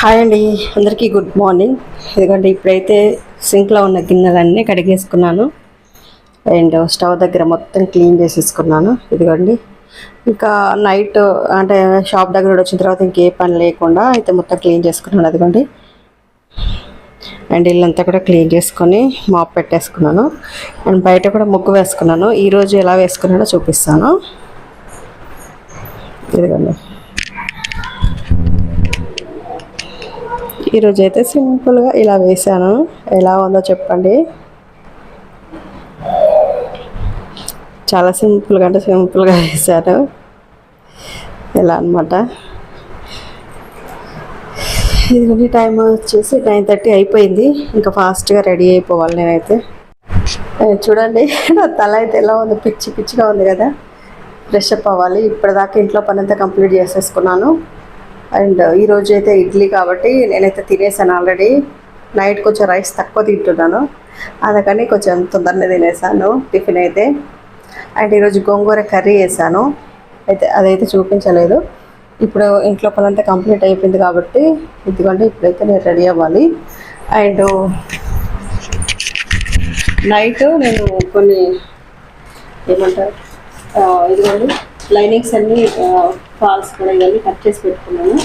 Hi అండి అందరికీ good morning ఎందుకంటే ఇప్పుడైతే సింక్లో ఉన్న గిన్నెలన్నీ కడిగేసుకున్నాను. అండ్ స్టవ్ దగ్గర మొత్తం క్లీన్ చేసేసుకున్నాను. ఇదిగోండి. ఇంకా నైట్ అంటే షాప్ దగ్గర కూడా వచ్చిన తర్వాత ఇంకే పని లేకుండా అయితే మొత్తం క్లీన్ చేసుకున్నాను. అదిగోండి. అండ్ ఇల్లంతా కూడా క్లీన్ చేసుకొని మాప్ పెట్టేసుకున్నాను. అండ్ బయట కూడా ముగ్గు వేసుకున్నాను. ఈరోజు ఎలా వేసుకున్నానో చూపిస్తాను. ఇదిగోండి. ఈరోజు అయితే సింపుల్గా ఇలా వేసాను. ఎలా ఉందో చెప్పండి. చాలా సింపుల్గా అంటే సింపుల్గా వేసాను. ఎలా అనమాట ఇది టైం వచ్చేసి నైన్ థర్టీ అయిపోయింది. ఇంకా ఫాస్ట్గా రెడీ అయిపోవాలి నేనైతే. చూడండి నా తల అయితే ఎలా ఉంది? పిచ్చి పిచ్చిగా ఉంది కదా. ఫ్రెష్ అప్ అవ్వాలి. ఇప్పటిదాకా ఇంట్లో పని అంతా కంప్లీట్ చేసేసుకున్నాను. అండ్ ఈరోజు అయితే ఇడ్లీ కాబట్టి నేనైతే తినేసాను ఆల్రెడీ. నైట్ కొంచెం రైస్ తక్కువ తింటున్నాను. అందుకని కొంచెం తొందరనే తినేసాను టిఫిన్ అయితే. అండ్ ఈరోజు గోంగూర కర్రీ వేసాను అయితే అదైతే చూపించలేదు. ఇప్పుడు ఇంట్లో పనంతా కంప్లీట్ అయిపోయింది కాబట్టి ఎందుకంటే ఇప్పుడైతే నేను రెడీ అవ్వాలి. అండ్ నైట్ నేను కొన్ని ఏమంటారు? ఇదిగోండి. లైనింగ్స్ అన్ని ఫాల్స్ కూడా ఇవన్నీ కట్ చేసి పెట్టుకున్నాను.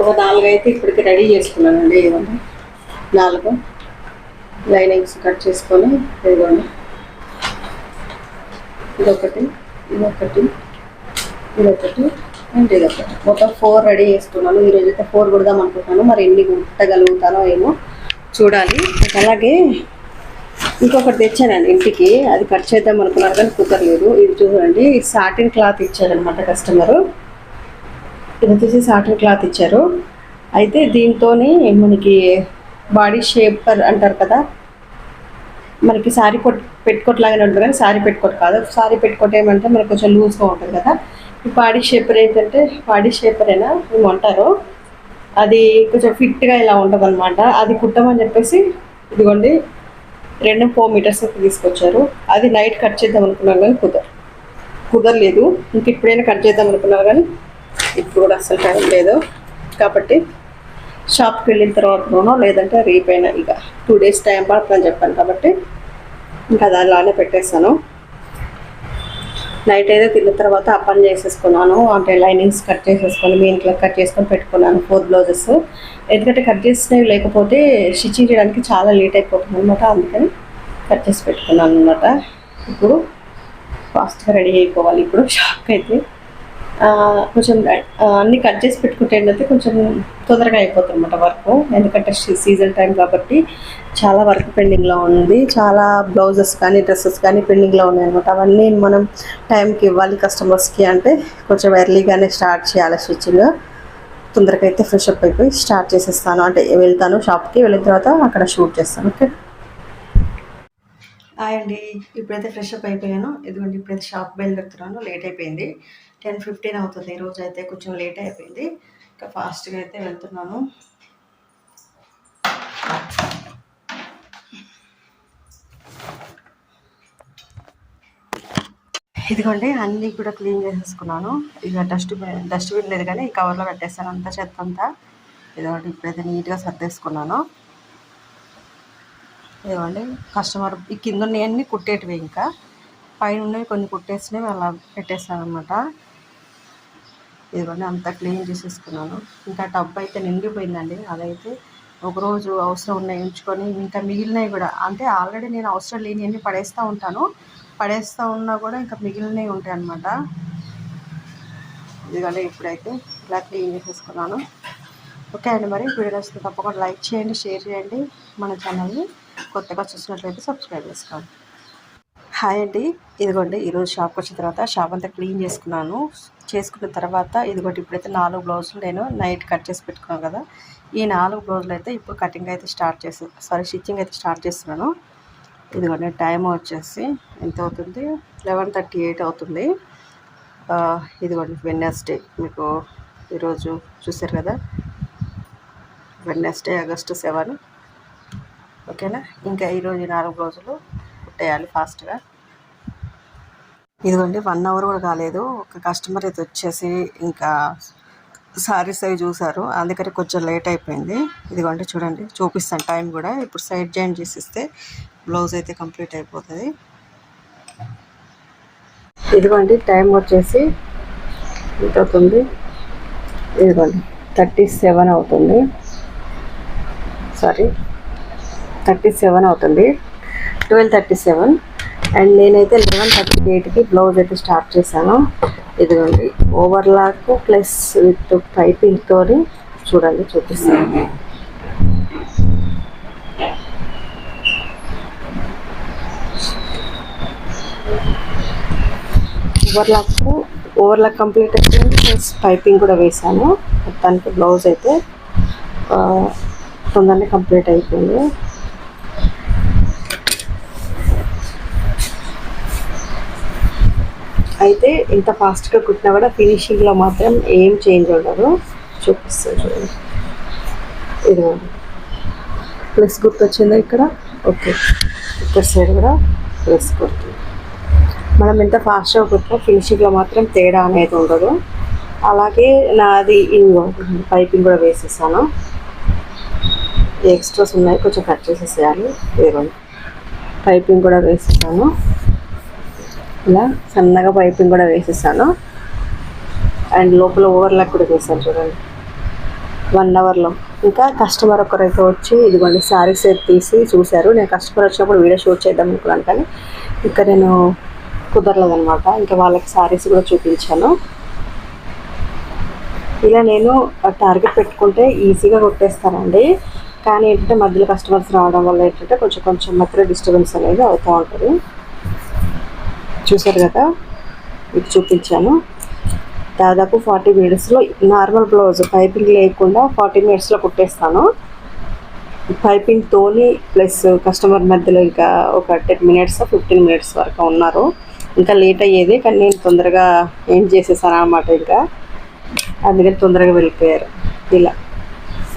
ఒక నాలుగు అయితే ఇప్పటికి రెడీ చేసుకున్నానండి ఇవన్నీ నాలుగు లైనింగ్స్ కట్ చేసుకొని ఇదిగోండి. ఇదొకటి ఇదొకటి ఇదొకటి అండ్ ఇదొకటి. మొత్తం ఫోర్ రెడీ చేసుకున్నాను. ఈరోజు అయితే ఫోర్ కుడదాం అనుకుంటున్నాను. మరి ఎన్ని కుట్టగలుగుతానో ఏమో చూడాలి. అలాగే ఇంకొకటి తెచ్చానండి ఇంటికి. అది కట్ చేద్దాం అనుకున్నారు కానీ కుదరలేదు. ఇది చూడండి సాటిన్ క్లాత్ ఇచ్చారనమాట కస్టమరు ఇది వచ్చేసి సాటిన్ క్లాత్ ఇచ్చారు. అయితే దీంతో మనకి బాడీ షేపర్ అంటారు కదా మనకి సారీ కొట్ పెట్టుకోట్లాగానే ఉంటుంది కానీ సారీ పెట్టుకోట్ కాదు. సారీ పెట్టుకోట ఏమంటే మనకు కొంచెం లూజ్గా ఉంటుంది కదా. ఈ బాడీ షేపర్ ఏంటంటే బాడీ షేపర్ అయినా మేము అంటారు. అది కొంచెం ఫిట్గా ఇలా ఉంటుంది అనమాట అది కుట్టమని చెప్పేసి ఇదిగోండి రెండు ఫోర్ మీటర్స్ తీసుకొచ్చారు. అది నైట్ కట్ చేద్దాం అనుకున్నాను కానీ కుదర కుదరలేదు. ఇంక ఇప్పుడైనా కట్ చేద్దాం అనుకున్నారు కానీ ఇప్పుడు కూడా అసలు టైం లేదు. కాబట్టి షాప్కి వెళ్ళిన తర్వాతనో లేదంటే రేపైనా ఇక టూ డేస్ టైం పడుతుందని చెప్పాను కాబట్టి ఇంకా అది అలానే పెట్టేస్తాను. నైట్ అయితే తిన్న తర్వాత ఆ పని చేసేసుకున్నాను. అంటే లైనింగ్స్ కట్ చేసేసుకొని మీ ఇంట్లో కట్ చేసుకొని పెట్టుకున్నాను ఫోర్ బ్లౌజెస్. ఎందుకంటే కట్ చేసినవి లేకపోతే స్టిచ్చింగ్ చేయడానికి చాలా లేట్ అయిపోతుంది అనమాట అందుకని కట్ చేసి పెట్టుకున్నాను అనమాట ఇప్పుడు ఫాస్ట్గా రెడీ అయిపోవాలి. ఇప్పుడు షాక్ అయితే. కొంచెం అన్ని కట్ చేసి పెట్టుకుంటే ఏంటంటే కొంచెం తొందరగా అయిపోతుంది అనమాట వర్క్. ఎందుకంటే సీజన్ టైం కాబట్టి చాలా వర్క్ పెండింగ్లో ఉంది. చాలా బ్లౌజెస్ కానీ డ్రెస్సెస్ కానీ పెండింగ్లో ఉన్నాయి అనమాట అవన్నీ మనం టైంకి ఇవ్వాలి కస్టమర్స్కి అంటే కొంచెం ఎర్లీగానే స్టార్ట్ చేయాలి స్టిచ్చింగ్. తొందరగా అయితే ఫ్రెష్ అప్ అయిపోయి స్టార్ట్ చేసేస్తాను. అంటే వెళ్తాను షాప్కి వెళ్ళిన తర్వాత అక్కడ షూట్ చేస్తాను. ఓకే? హాయ్ అండి. ఇప్పుడైతే ఫ్రెష్ అప్ అయిపోయాను. ఎందుకంటే ఇప్పుడైతే షాప్ బయలుదేరుతున్నాను. లేట్ అయిపోయింది. టెన్ ఫిఫ్టీన్ అవుతుంది. ఈ రోజు అయితే కొంచెం లేట్ అయిపోయింది. ఇంకా ఫాస్ట్గా అయితే వెళ్తున్నాను. ఇదిగోండి అన్నీ కూడా క్లీన్ చేసేసుకున్నాను. ఇక డస్ట్బిన్ డస్ట్బిన్ లేదు కానీ ఈ కవర్లో పెట్టేస్తాను అంతా చెత్త అంతా. ఇదిగోండి ఇప్పుడైతే నీట్గా సర్దేసుకున్నాను. ఇదిగోండి కస్టమర్ ఈ కింద ఉన్నాయన్నీ కుట్టేటివి ఇంకా. పైన ఉన్నవి కొన్ని కుట్టేసినవి అలా పెట్టేస్తాను అనమాట ఇదిగోండి అంతా క్లీన్ చేసేసుకున్నాను. ఇంకా టబ్ అయితే నిండిపోయిందండి. అదైతే ఒకరోజు అవసరం ఉన్నాయి ఉంచుకొని ఇంకా మిగిలినవి కూడా అంటే ఆల్రెడీ నేను అవసరం లేనివన్నీ పడేస్తూ ఉంటాను. పడేస్తూ ఉన్నా కూడా ఇంకా మిగిలినవి ఉంటాయి అన్నమాట. ఇదిగోండి ఇప్పుడైతే ఇలా క్లీన్ చేసేసుకున్నాను. ఓకే అండి మరి వీడియో నచ్చితే తప్పకుండా లైక్ చేయండి షేర్ చేయండి మన ఛానల్ని. కొత్తగా చూసినట్లయితే సబ్స్క్రైబ్ చేసుకోండి. హాయ్ అండి. ఇదిగోండి ఈరోజు షాప్కి వచ్చిన తర్వాత షాప్ అంతా క్లీన్ చేసుకున్నాను. చేసుకున్న తర్వాత ఇదిగోండి ఇప్పుడైతే నాలుగు బ్లౌజులు నేను నైట్ కట్ చేసి పెట్టుకున్నాను కదా. ఈ నాలుగు బ్లౌజులు అయితే ఇప్పుడు కటింగ్ అయితే స్టార్ట్ చేసి సారీ స్టిచ్చింగ్ అయితే స్టార్ట్ చేస్తున్నాను. ఇదిగోండి టైం వచ్చేసి ఎంత అవుతుంది? లెవెన్ థర్టీ ఎయిట్ అవుతుంది ఇదిగోండి వెన్నెస్డే మీకు ఈరోజు చూసారు కదా. వెన్నెస్డే ఆగస్టు సెవెన్ ఓకేనా? ఇంకా ఈరోజు నాలుగు రోజులు కుట్టేయాలి ఫాస్ట్గా ఇదిగోండి వన్ అవర్ కూడా కాలేదు. ఒక కస్టమర్ అయితే వచ్చేసి ఇంకా సారీస్ అవి చూసారు అందుకని కొంచెం లేట్ అయిపోయింది. ఇదిగోండి చూడండి చూపిస్తాను టైం కూడా. ఇప్పుడు సైడ్ జాయిన్ చేసిస్తే బ్లౌజ్ అయితే కంప్లీట్ అయిపోతుంది. ఇదిగోండి టైం వచ్చేసి ఎంత అవుతుంది? ఇదిగోండి థర్టీ సెవెన్ అవుతుంది. సారీ థర్టీ సెవెన్ అవుతుంది. ట్వెల్వ్ థర్టీ సెవెన్ అండ్ నేనైతే లెవెన్ థర్టీ ఎయిట్కి బ్లౌజ్ అయితే స్టార్ట్ చేశాను. ఇదిగోండి ఓవర్లాక్ ప్లస్ విత్ పైపింగ్తో చూడండి చూపిస్తాను. ఓవర్లాక్ ఓవర్లాక్ కంప్లీట్ అయిపోయింది ప్లస్ పైపింగ్ కూడా వేసాను మొత్తానికి బ్లౌజ్ అయితే తొందరనే కంప్లీట్ అయిపోయింది. అయితే ఇంత ఫాస్ట్గా కుట్టినా కూడా ఫినిషింగ్లో మాత్రం ఏం చేంజ్ ఉండదు. చూపిస్తాను చూడండి ఇది ప్లస్ గుర్తు వచ్చిందా ఇక్కడ? ఓకే ఇక్కడ సైడ్ కూడా ప్లస్ గుర్తు. మనం ఎంత ఫాస్ట్గా కుట్టినా ఫినిషింగ్లో మాత్రం తేడా అనేది ఉండదు. అలాగే నాది ఇంకో పైపింగ్ కూడా వేసేసాను. ఎక్స్ట్రాస్ ఉన్నాయి కొంచెం కట్ చేసేసేయాలి. ఇదిగోండి పైపింగ్ కూడా వేసేసాను. ఇలా సన్నగా పైపింగ్ కూడా వేసేసాను. అండ్ లోపల ఓవర్లాక్ కూడా వేసాను చూడండి. వన్ అవర్లో ఇంకా కస్టమర్ ఒకరైతే వచ్చి ఇదిగోండి శారీస్ అయితే తీసి చూశారు. నేను కస్టమర్ వచ్చినప్పుడు వీడియో షూట్ చేద్దాం అనుకున్నాను కానీ ఇంకా నేను కుదరలేదనమాట ఇంకా వాళ్ళకి శారీస్ కూడా చూపించాను. ఇలా నేను టార్గెట్ పెట్టుకుంటే ఈజీగా కొట్టేస్తానండి. కానీ ఏంటంటే మధ్యలో కస్టమర్స్ రావడం వల్ల ఏంటంటే కొంచెం కొంచెం మధ్యలో డిస్టర్బెన్స్ అనేది అవుతూ ఉంటుంది. చూసారు కదా? మీకు చూపించాను. దాదాపు ఫార్టీ మినిట్స్లో నార్మల్ బ్లౌజ్ పైపింగ్ లేకుండా ఫార్టీ మినిట్స్లో కుట్టేస్తాను. పైపింగ్తోని ప్లస్ కస్టమర్ మధ్యలో ఇంకా ఒక టెన్ మినిట్స్ ఫిఫ్టీన్ మినిట్స్ వరకు ఉన్నారు. ఇంకా లేట్ అయ్యేది కానీ నేను తొందరగా ఏం చేసేసాను అనమాట ఇంకా. అందుకని తొందరగా వెళ్ళిపోయారు. ఇలా.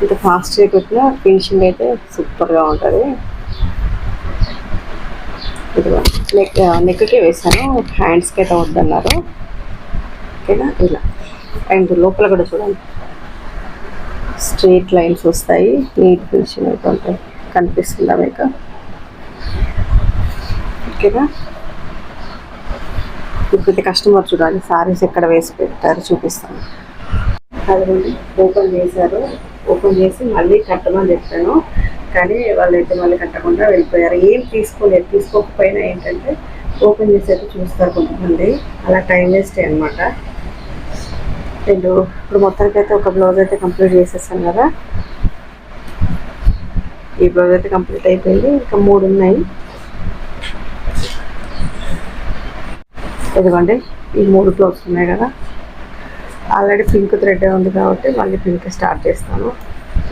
ఇంకా ఫాస్ట్గా కుట్టిన ఫినిషింగ్ అయితే సూపర్గా ఉంటుంది. ఇదిగో నెక్ నెక్కే వేసాను హ్యాండ్స్కి అయితే వద్దన్నారు. ఓకేనా? ఇలా. అండ్ లోపల కూడా చూడండి. స్ట్రీట్ లైన్స్ వస్తాయి. నీట్ ఫినిషింగ్ అయితే ఉంటాయి. కనిపిస్తుందా మీకు? ఓకేనా? ఇప్పుడైతే కస్టమర్ చూడాలి. సారీస్ ఎక్కడ వేసి పెట్టారు చూపిస్తాను. అది ఓపెన్ చేశారు. ఓపెన్ చేసి మళ్ళీ కట్టమని చెప్పాను. కానీ వాళ్ళైతే మళ్ళీ కట్టకుండా వెళ్ళిపోయారు. ఏం తీసుకోలేదు. తీసుకోకపోయినా ఏంటంటే ఓపెన్ చేసి అయితే చూస్తారు కొంతమంది. అలా టైం వేస్ట్ అనమాట రెండు ఇప్పుడు మొత్తానికి అయితే ఒక బ్లౌజ్ అయితే కంప్లీట్ చేసేసాను కదా. ఈ బ్లౌజ్ అయితే కంప్లీట్ అయిపోయింది. ఇంకా మూడు ఉన్నాయి. ఇదిగోండి ఈ మూడు బ్లౌజ్ ఉన్నాయి కదా. ఆల్రెడీ పింక్ థ్రెడ్ ఉంది కాబట్టి మళ్ళీ పింక్ స్టార్ట్ చేస్తాను.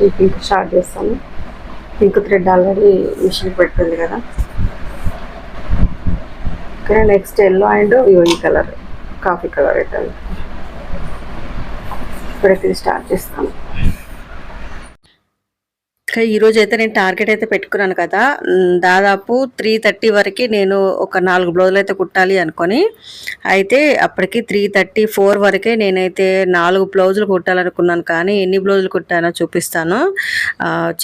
ఈ పింక్ స్టార్ట్ చేస్తాను. పింక్ థ్రెడ్ ఆల్రెడీ మిషన్ పెట్టింది కదా. ఇక్కడ నెక్స్ట్ ఎల్లో అండ్ ఈ కలర్ కాఫీ కలర్ అయితే ఇప్పుడైతే స్టార్ట్ చేస్తాను. ఈరోజు అయితే నేను టార్గెట్ అయితే పెట్టుకున్నాను కదా. దాదాపు త్రీ థర్టీ వరకు నేను ఒక నాలుగు బ్లౌజులు అయితే కుట్టాలి అనుకొని అయితే అప్పటికి త్రీ థర్టీ ఫోర్ వరకే నేనైతే నాలుగు బ్లౌజులు కుట్టాలనుకున్నాను కానీ ఎన్ని బ్లౌజులు కుట్టానో చూపిస్తాను.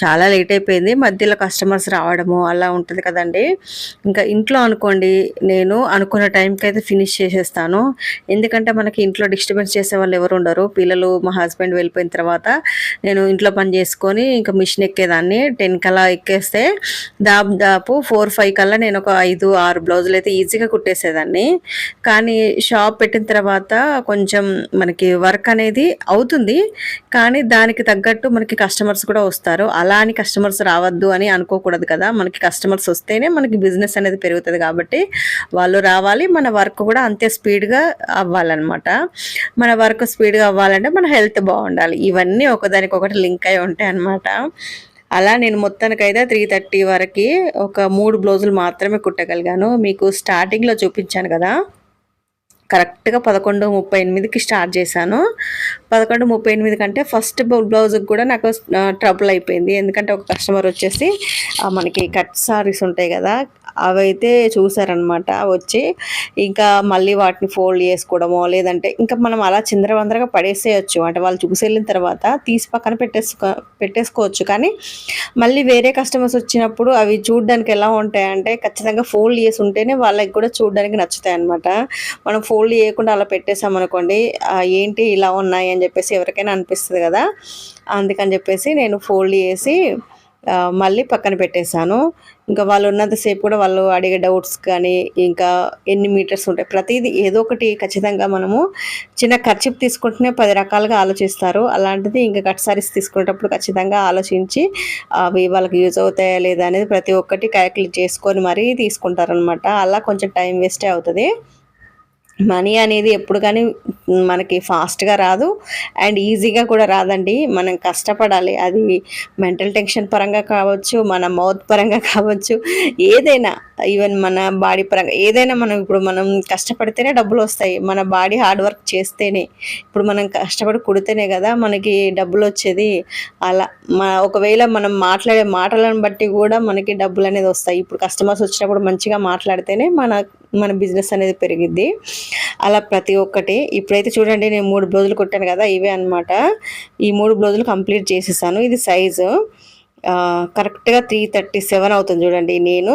చాలా లేట్ అయిపోయింది. మధ్యలో కస్టమర్స్ రావడము అలా ఉంటుంది కదండి. ఇంకా ఇంట్లో అనుకోండి నేను అనుకున్న టైంకి అయితే ఫినిష్ చేసేస్తాను. ఎందుకంటే మనకి ఇంట్లో డిస్టర్బెన్స్ చేసే వాళ్ళు ఎవరు ఉండరు. పిల్లలు మా హస్బెండ్ వెళ్ళిపోయిన తర్వాత నేను ఇంట్లో పని చేసుకొని ఇంకా మిషన్ ఎక్కేదాన్ని టెన్ కల్లా ఎక్కేస్తే దాదాపు ఫోర్ ఫైవ్ కల్లా నేను ఒక ఐదు ఆరు బ్లౌజులు అయితే ఈజీగా కుట్టేసేదాన్ని. కానీ షాప్ పెట్టిన తర్వాత కొంచెం మనకి వర్క్ అనేది అవుతుంది. కానీ దానికి తగ్గట్టు మనకి కస్టమర్స్ కూడా వస్తారు. అలా అని కస్టమర్స్ రావద్దు అని అనుకోకూడదు కదా. మనకి కస్టమర్స్ వస్తేనే మనకి బిజినెస్ అనేది పెరుగుతుంది కాబట్టి వాళ్ళు రావాలి. మన వర్క్ కూడా అంతే స్పీడ్గా అవ్వాలన్నమాట. మన వర్క్ స్పీడ్గా అవ్వాలంటే మన హెల్త్ బాగుండాలి. ఇవన్నీ ఒకదానికొకటి లింక్ అయి ఉంటాయి అన్నమాట అలా నేను మొత్తానికైతే త్రీ థర్టీ వరకు ఒక మూడు బ్లౌజులు మాత్రమే కుట్టగలిగాను. మీకు స్టార్టింగ్లో చూపించాను కదా. కరెక్ట్గా పదకొండు ముప్పై ఎనిమిదికి స్టార్ట్ చేశాను. పదకొండు ముప్పై ఎనిమిది కంటే ఫస్ట్ బ్లౌజ్కి కూడా నాకు ట్రబుల్ అయిపోయింది. ఎందుకంటే ఒక కస్టమర్ వచ్చేసి మనకి కట్ సారీస్ ఉంటాయి కదా అవైతే చూసారనమాట వచ్చి ఇంకా మళ్ళీ వాటిని ఫోల్డ్ చేసుకోవడమో లేదంటే ఇంకా మనం అలా చిందరవందరగా పడేసేయచ్చు. అంటే వాళ్ళు చూసి వెళ్ళిన తర్వాత తీసి పక్కన పెట్టేసుకో పెట్టేసుకోవచ్చు. కానీ మళ్ళీ వేరే కస్టమర్స్ వచ్చినప్పుడు అవి చూడడానికి ఎలా ఉంటాయంటే ఖచ్చితంగా ఫోల్డ్ చేసి ఉంటేనే వాళ్ళకి కూడా చూడడానికి నచ్చుతాయి అనమాట మనం ఫోల్డ్ చేయకుండా అలా పెట్టేసామనుకోండి ఏంటి ఇలా ఉన్నాయి అని చెప్పేసి ఎవరికైనా అనిపిస్తుంది కదా. అందుకని చెప్పేసి నేను ఫోల్డ్ చేసి మళ్ళీ పక్కన పెట్టేశాను. ఇంకా వాళ్ళు ఉన్నంతసేపు కూడా వాళ్ళు అడిగే డౌట్స్ కానీ ఇంకా ఎన్ని మీటర్స్ ఉంటాయి ప్రతిదీ ఏదో ఒకటి ఖచ్చితంగా మనము చిన్న ఖర్చు తీసుకుంటేనే పది రకాలుగా ఆలోచిస్తారు. అలాంటిది ఇంకా కట్ సారీస్ తీసుకునేటప్పుడు ఖచ్చితంగా ఆలోచించి అవి వాళ్ళకి యూజ్ అవుతాయా లేదా అనేది ప్రతి ఒక్కటి క్యాలిక్యులేట్ చేసుకొని మరీ తీసుకుంటారనమాట అలా కొంచెం టైం వేస్టే అవుతుంది. మనీ అనేది ఎప్పుడు కానీ మనకి ఫాస్ట్గా రాదు. అండ్ ఈజీగా కూడా రాదండి. మనం కష్టపడాలి. అది మెంటల్ టెన్షన్ పరంగా కావచ్చు మన మౌత్ పరంగా కావచ్చు ఏదైనా ఈవెన్ మన బాడీ పరంగా ఏదైనా మనం ఇప్పుడు మనం కష్టపడితేనే డబ్బులు వస్తాయి. మన బాడీ హార్డ్ వర్క్ చేస్తేనే. ఇప్పుడు మనం కష్టపడి కుడితేనే కదా మనకి డబ్బులు వచ్చేది. అలా మన ఒకవేళ మనం మాట్లాడే మాటలను బట్టి కూడా మనకి డబ్బులు అనేది వస్తాయి. ఇప్పుడు కస్టమర్స్ వచ్చినప్పుడు మంచిగా మాట్లాడితేనే మన మన బిజినెస్ అనేది పెరిగిద్ది. అలా ప్రతి ఒక్కటి. ఇప్పుడైతే చూడండి నేను మూడు బ్లౌజులు కుట్టాను కదా ఇవే అనమాట ఈ మూడు బ్లౌజులు కంప్లీట్ చేసేసాను. ఇది సైజు. కరెక్ట్గా త్రీ థర్టీ సెవెన్ అవుతుంది చూడండి. నేను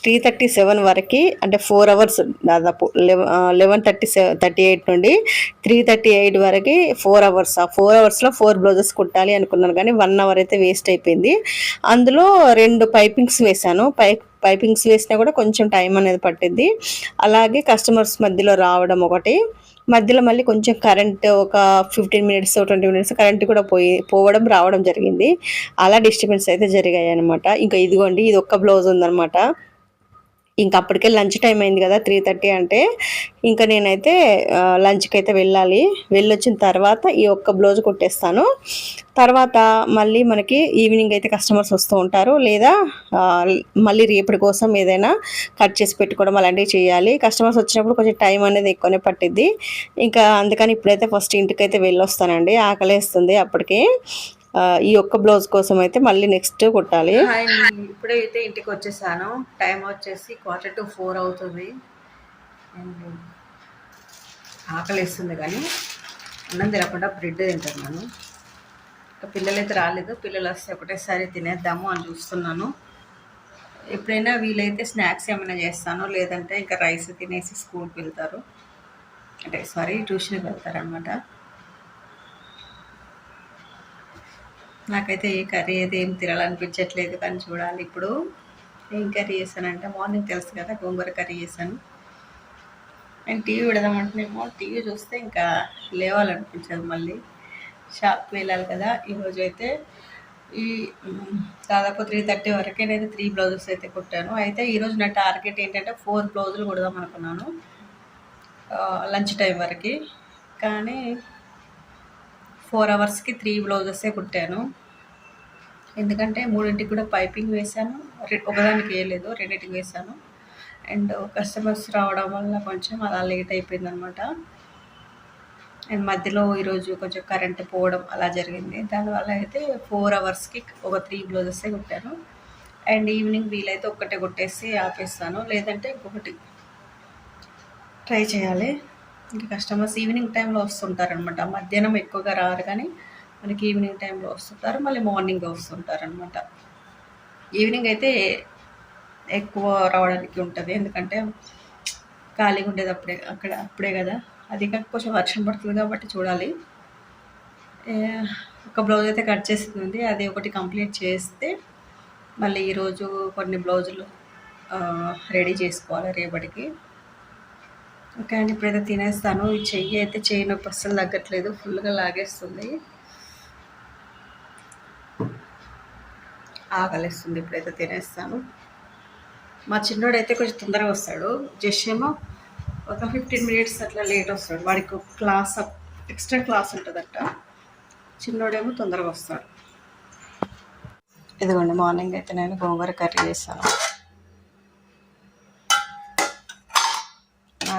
త్రీ థర్టీ సెవెన్ వరకు అంటే ఫోర్ అవర్స్ దాదాపు eleven eleven thirty seven thirty eight నుండి త్రీ థర్టీ ఎయిట్ వరకు ఫోర్ అవర్స్ ఆ ఫోర్ అవర్స్లో ఫోర్ బ్లౌజెస్ కుట్టాలి అనుకున్నాను. కానీ వన్ అవర్ అయితే వేస్ట్ అయిపోయింది. అందులో రెండు పైపింగ్స్ వేశాను. పై పైపింగ్స్ వేసినా కూడా కొంచెం టైం అనేది పట్టింది. అలాగే కస్టమర్స్ మధ్యలో రావడం ఒకటి. మధ్యలో మళ్ళీ కొంచెం కరెంట్ ఒక fifteen minutes twenty minutes current కూడా పోయి పోవడం రావడం జరిగింది. అలా డిస్టర్బెన్స్ అయితే జరిగాయి అనమాట ఇంకా ఇదిగోండి ఇది ఒక్క బ్లౌజ్ ఉందన్నమాట. ఇంకా అప్పటికే లంచ్ టైం అయింది కదా త్రీ థర్టీ అంటే ఇంకా నేనైతే లంచ్కి అయితే వెళ్ళాలి. వెళ్ళొచ్చిన తర్వాత ఈ ఒక్క బ్లౌజ్ కుట్టేస్తాను. తర్వాత మళ్ళీ మనకి ఈవినింగ్ అయితే కస్టమర్స్ వస్తూ ఉంటారు. లేదా మళ్ళీ రేపటి కోసం ఏదైనా కట్ చేసి పెట్టుకోవడం అలాంటివి చేయాలి. కస్టమర్స్ వచ్చినప్పుడు కొంచెం టైం అనేది ఎక్కువనే పట్టిద్ది. ఇంకా అందుకని ఇప్పుడైతే ఫస్ట్ ఇంటికి అయితే వెళ్ళొస్తానండి. ఆకలేస్తుంది అప్పటికి. ఈ ఒక్క బ్లౌజ్ కోసం అయితే మళ్ళీ నెక్స్ట్ కుట్టాలి. ఇప్పుడైతే ఇంటికి వచ్చేసాను. టైం వచ్చేసి క్వార్టర్ టు ఫోర్ అవుతుంది. అండ్ ఆకలిస్తుంది కానీ అన్నం తినకుండా బ్రెడ్ తింటున్నాను ఇంకా పిల్లలు అయితే రాలేదు. పిల్లలు వస్తే ఒకటేసారి తినేద్దాము అని చూస్తున్నాను. ఎప్పుడైనా వీలైతే స్నాక్స్ ఏమైనా చేస్తాను లేదంటే ఇంకా రైస్ తినేసి స్కూల్కి వెళ్తారు. అంటే సారీ ట్యూషన్కి వెళ్తారనమాట నాకైతే ఏ కర్రీ అయితే ఏం తినాలనిపించట్లేదు కానీ చూడాలి ఇప్పుడు. ఏం కర్రీ చేశానంటే మార్నింగ్ తెలుసు కదా గోంగూర కర్రీ చేశాను. నేను టీవీ పెడదామంటేనేమో టీవీ చూస్తే ఇంకా లేవాలనిపించదు మళ్ళీ. షాప్కి వెళ్ళాలి కదా ఈరోజు అయితే ఈ దాదాపు త్రీ థర్టీ వరకే నేను త్రీ బ్లౌజెస్ అయితే కుట్టాను. అయితే ఈరోజు నా టార్గెట్ ఏంటంటే ఫోర్ బ్లౌజులు కుడదాం అనుకున్నాను. లంచ్ టైం వరకు. కానీ ఫోర్ అవర్స్కి త్రీ బ్లౌజెసే కుట్టాను. ఎందుకంటే మూడింటికి కూడా పైపింగ్ వేశాను. ఒకదానికి వేయలేదు రెండింటికి వేశాను. అండ్ కస్టమర్స్ రావడం వల్ల కొంచెం అలా లేట్ అయిపోయింది అనమాట అండ్ మధ్యలో ఈరోజు కొంచెం కరెంట్ పోవడం అలా జరిగింది. దానివల్ల అయితే ఫోర్ అవర్స్కి ఒక త్రీ బ్లౌజెసే కుట్టాను. అండ్ ఈవినింగ్ వీలైతే ఒక్కటే కొట్టేసి ఆపేస్తాను. లేదంటే ఇంకొకటి ట్రై చేయాలి. ఇంకా కస్టమర్స్ ఈవినింగ్ టైంలో వస్తుంటారనమాట మధ్యాహ్నం ఎక్కువగా రారు కానీ మనకి ఈవినింగ్ టైంలో వస్తుంటారు మళ్ళీ మార్నింగ్ వస్తుంటారు అనమాట ఈవినింగ్ అయితే ఎక్కువ రావడానికి ఉంటుంది. ఎందుకంటే ఖాళీగా ఉండేది అప్పుడే అక్కడ అప్పుడే కదా. అది కాక కొంచెం వర్షం పడుతుంది కాబట్టి చూడాలి. ఒక బ్లౌజ్ అయితే కట్ చేసింది అది ఒకటి కంప్లీట్ చేస్తే మళ్ళీ ఈరోజు కొన్ని బ్లౌజులు రెడీ చేసుకోవాలి రేపటికి. ఓకే అండి ఇప్పుడైతే తినేస్తాను. ఈ చెయ్యి అయితే చెయ్యి నొప్పి అస్సలు తగ్గట్లేదు. ఫుల్గా లాగేస్తుంది. ఆగలేస్తుంది ఇప్పుడైతే తినేస్తాను. మా చిన్నోడు అయితే కొంచెం తొందరగా వస్తాడు. జస్ట్ ఏమో ఒక ఫిఫ్టీన్ మినిట్స్ అట్లా లేట్ వస్తాడు. వాడికి క్లాస్ ఎక్స్ట్రా క్లాస్ ఉంటుందట. చిన్నోడేమో తొందరగా వస్తాడు. ఇదిగోండి మార్నింగ్ అయితే నేను గోంగూర కర్రీ చేస్తాను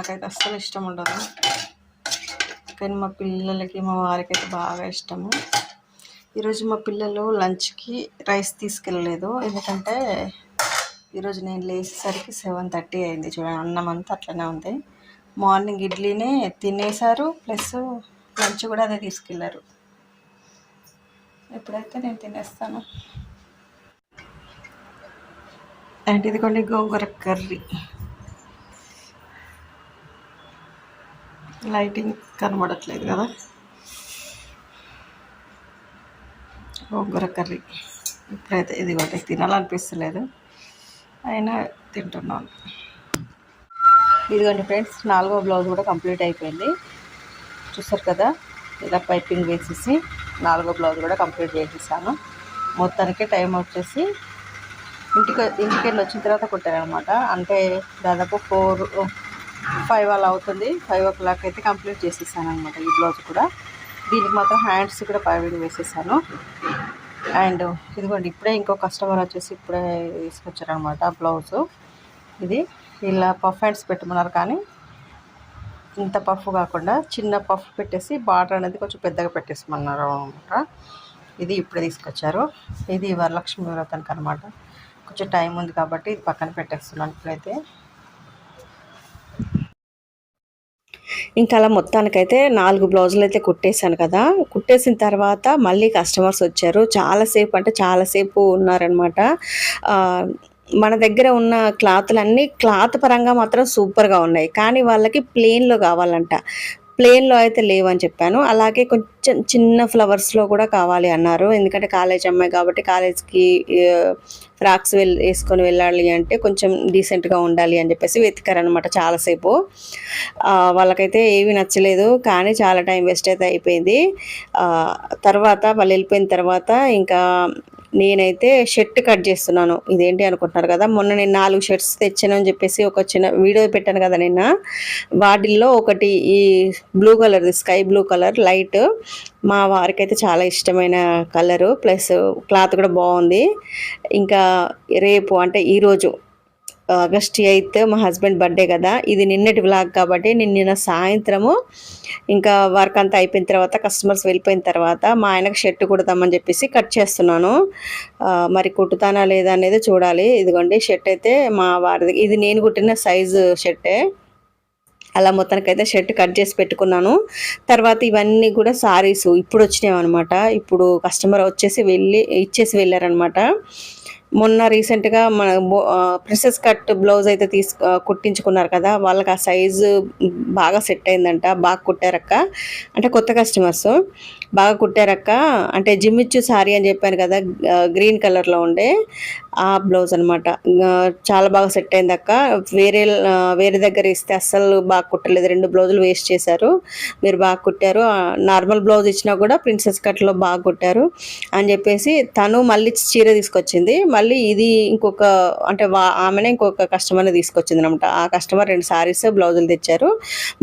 నాకైతే అస్సలు ఇష్టం ఉండదు. కానీ మా పిల్లలకి మా వారికి అయితే బాగా ఇష్టము. ఈరోజు మా పిల్లలు లంచ్కి రైస్ తీసుకెళ్ళలేదు. ఎందుకంటే ఈరోజు నేను లేచేసరికి సెవెన్ థర్టీ అయింది. చూడండి అన్నం అంతా అట్లనే ఉంది. మార్నింగ్ ఇడ్లీనే తినేసారు ప్లస్ లంచ్ కూడా అదే తీసుకెళ్ళారు ఎప్పుడైతే నేను తినేస్తాను. అండ్ ఇదిగోండి గోంగూర కర్రీ. లైటింగ్ కనబడట్లేదు కదా. గోంగూర కర్రీ. ఇప్పుడైతే ఇది ఒకటి తినాలనిపిస్తలేదు. అయినా తింటున్నాను. ఇదిగోండి ఫ్రెండ్స్ నాలుగో బ్లౌజ్ కూడా కంప్లీట్ అయిపోయింది. చూసారు కదా ఇలా పైపింగ్ వేసేసి నాలుగో బ్లౌజ్ కూడా కంప్లీట్ చేసేసాను. మొత్తానికి టైం వచ్చేసి ఇంటికి ఇంటికి వెళ్ళి వచ్చిన తర్వాత కుట్టారనమాట. అంటే దాదాపు ఫోర్ ఫైవ్ అలా అవుతుంది. ఫైవ్ ఓ క్లాక్ అయితే కంప్లీట్ చేసేసాను అనమాట ఈ బ్లౌజ్ కూడా. దీనికి మాత్రం హ్యాండ్స్ కూడా పైవింగ్ వేసేసాను. అండ్ ఇదిగోండి ఇప్పుడే ఇంకో కస్టమర్ వచ్చేసి ఇప్పుడే తీసుకొచ్చారనమాట బ్లౌజు. ఇది ఇలా పఫ్ హ్యాండ్స్ పెట్టమన్నారు కానీ ఇంత పఫ్ కాకుండా చిన్న పఫ్ పెట్టేసి బార్డర్ అనేది కొంచెం పెద్దగా పెట్టేసమన్నారు అనమాట ఇది ఇప్పుడే తీసుకొచ్చారు. ఇది వరలక్ష్మి వ్రతానికి అనమాట కొంచెం టైం ఉంది కాబట్టి ఇది పక్కన పెట్టేస్తున్నాను ఇప్పుడైతే. ఇంకా అలా మొత్తానికైతే నాలుగు బ్లౌజులు అయితే కుట్టేశాను కదా. కుట్టేసిన తర్వాత మళ్ళీ కస్టమర్స్ వచ్చారు. చాలాసేపు అంటే చాలాసేపు ఉన్నారనమాట మన దగ్గర ఉన్న క్లాత్లన్నీ క్లాత్ పరంగా మాత్రం సూపర్గా ఉన్నాయి. కానీ వాళ్ళకి ప్లెయిన్లో కావాలంట. ప్లేన్లో అయితే లేవని చెప్పాను. అలాగే కొంచెం చిన్న ఫ్లవర్స్లో కూడా కావాలి అన్నారు. ఎందుకంటే కాలేజ్ అమ్మాయి కాబట్టి కాలేజ్కి ఫ్రాక్స్ వెల్ వేసుకొని వెళ్ళాలి అంటే కొంచెం డీసెంట్గా ఉండాలి అని చెప్పేసి వెతికారనమాట చాలాసేపు. వాళ్ళకైతే ఏమీ నచ్చలేదు కానీ చాలా టైం వేస్ట్ అయితే అయిపోయింది. తర్వాత వాళ్ళు వెళ్ళిపోయిన తర్వాత ఇంకా నేనైతే షర్ట్ కట్ చేస్తున్నాను. ఇదేంటి అనుకుంటున్నారు కదా? మొన్న నేను నాలుగు షర్ట్స్ తెచ్చాను అని చెప్పేసి ఒక చిన్న వీడియో పెట్టాను కదా నిన్న. వాటిల్లో ఒకటి ఈ blue colour sky blue colour light. మా వారికైతే చాలా ఇష్టమైన కలరు. ప్లస్ క్లాత్ కూడా బాగుంది. ఇంకా రేపు అంటే ఈరోజు ఆగస్ట్ ఎయిత్ మా హస్బెండ్ బర్త్డే కదా. ఇది నిన్నటి బ్లాగ్ కాబట్టి నేను నిన్న సాయంత్రము ఇంకా వర్క్ అంతా అయిపోయిన తర్వాత కస్టమర్స్ వెళ్ళిపోయిన తర్వాత మా ఆయనకు షర్ట్ కుడతామని చెప్పేసి కట్ చేస్తున్నాను. మరి కుట్టుతానా లేదా అనేది చూడాలి. ఇదిగోండి షర్ట్ అయితే మా వారిది. ఇది నేను కుట్టిన సైజు షర్టే. అలా మొత్తానికైతే షర్ట్ కట్ చేసి పెట్టుకున్నాను. తర్వాత ఇవన్నీ కూడా సారీస్ ఇప్పుడు వచ్చినాయి అనమాట ఇప్పుడు కస్టమర్ వచ్చేసి వెళ్ళి ఇచ్చేసి వెళ్ళారనమాట మొన్న రీసెంట్గా మన ప్రిన్సెస్ కట్ బ్లౌజ్ అయితే తీసు కుట్టించుకున్నారు కదా వాళ్ళకి ఆ సైజు బాగా సెట్ అయిందంట బాగా కుట్టారక్క. అంటే కొత్త కస్టమర్స్ బాగా కుట్టారక్క. అంటే జిమ్మిచ్చు సారీ అని చెప్పాను కదా గ్రీన్ కలర్లో ఉండే ఆ బ్లౌజ్ అనమాట చాలా బాగా సెట్ అయింది అక్క వేరే వేరే దగ్గర ఇస్తే అస్సలు బాగా కుట్టలేదు. రెండు బ్లౌజులు వేస్ట్ చేశారు. మీరు బాగా కుట్టారు. నార్మల్ బ్లౌజ్ ఇచ్చినా కూడా ప్రిన్సెస్ కట్లో బాగా కుట్టారు అని చెప్పేసి తను మళ్ళీ చీర తీసుకొచ్చింది. మళ్ళీ ఇది ఇంకొక అంటే ఆమెనే ఇంకొక కస్టమర్ని తీసుకొచ్చింది అనమాట ఆ కస్టమర్ రెండు సారీస్ బ్లౌజులు తెచ్చారు.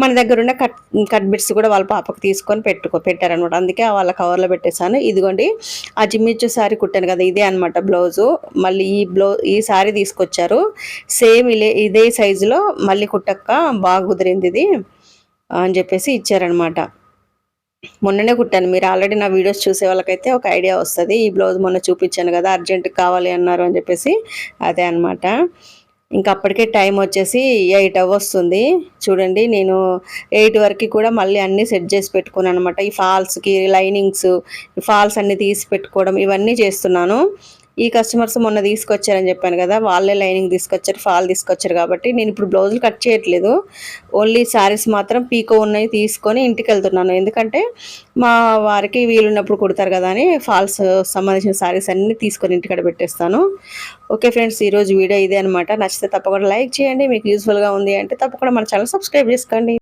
మన దగ్గర ఉన్న కట్ కట్ బిట్స్ కూడా వాళ్ళ పాపకు తీసుకొని పెట్టుకో పెట్టారనమాట అందుకే వాళ్ళ కవర్లో పెట్టేశాను. ఇదిగోండి ఆ జిమ్మిచ్చు సారీ కుట్టాను కదా ఇదే అనమాట బ్లౌజు. మళ్ళీ ఈ బ్లౌ ఈ సారీ తీసుకొచ్చారు. సేమ్ ఇలే ఇదే సైజులో మళ్ళీ కుట్టక్క బాగా కుదిరింది ఇది అని చెప్పేసి ఇచ్చారనమాట మొన్ననే కుట్టాను. మీరు ఆల్రెడీ నా వీడియోస్ చూసే వాళ్ళకైతే ఒక ఐడియా వస్తుంది. ఈ బ్లౌజ్ మొన్న చూపించాను కదా అర్జెంట్ కావాలి అన్నారు అని చెప్పేసి అదే అనమాట ఇంకా అప్పటికే టైం వచ్చేసి ఎయిట్ అవర్స్ ఉంది చూడండి నేను ఎయిట్ వరకు కూడా మళ్ళీ అన్నీ సెట్ చేసి పెట్టుకున్నాను అనమాట ఈ ఫాల్స్కి లైనింగ్స్ ఫాల్స్ అన్నీ తీసి పెట్టుకోవడం ఇవన్నీ చేస్తున్నాను. ఈ కస్టమర్స్ మొన్న తీసుకొచ్చారని చెప్పాను కదా వాళ్ళే లైనింగ్ తీసుకొచ్చారు ఫాల్ తీసుకొచ్చారు కాబట్టి నేను ఇప్పుడు బ్లౌజులు కట్ చేయట్లేదు. ఓన్లీ శారీస్ మాత్రం పీకో ఉన్నాయి తీసుకొని ఇంటికి వెళ్తున్నాను ఎందుకంటే మా వారికి వీలున్నప్పుడు కుడతారు కదా అని ఫాల్స్ సంబంధించిన శారీస్ అన్నీ తీసుకొని ఇంటికాడ పెట్టేస్తాను. ఓకే ఫ్రెండ్స్ ఈరోజు వీడియో ఇదే అనమాట నచ్చితే తప్పకుండా లైక్ చేయండి. మీకు యూస్ఫుల్గా ఉంది అంటే తప్పకుండా మన ఛానల్ సబ్స్క్రైబ్ చేసుకోండి.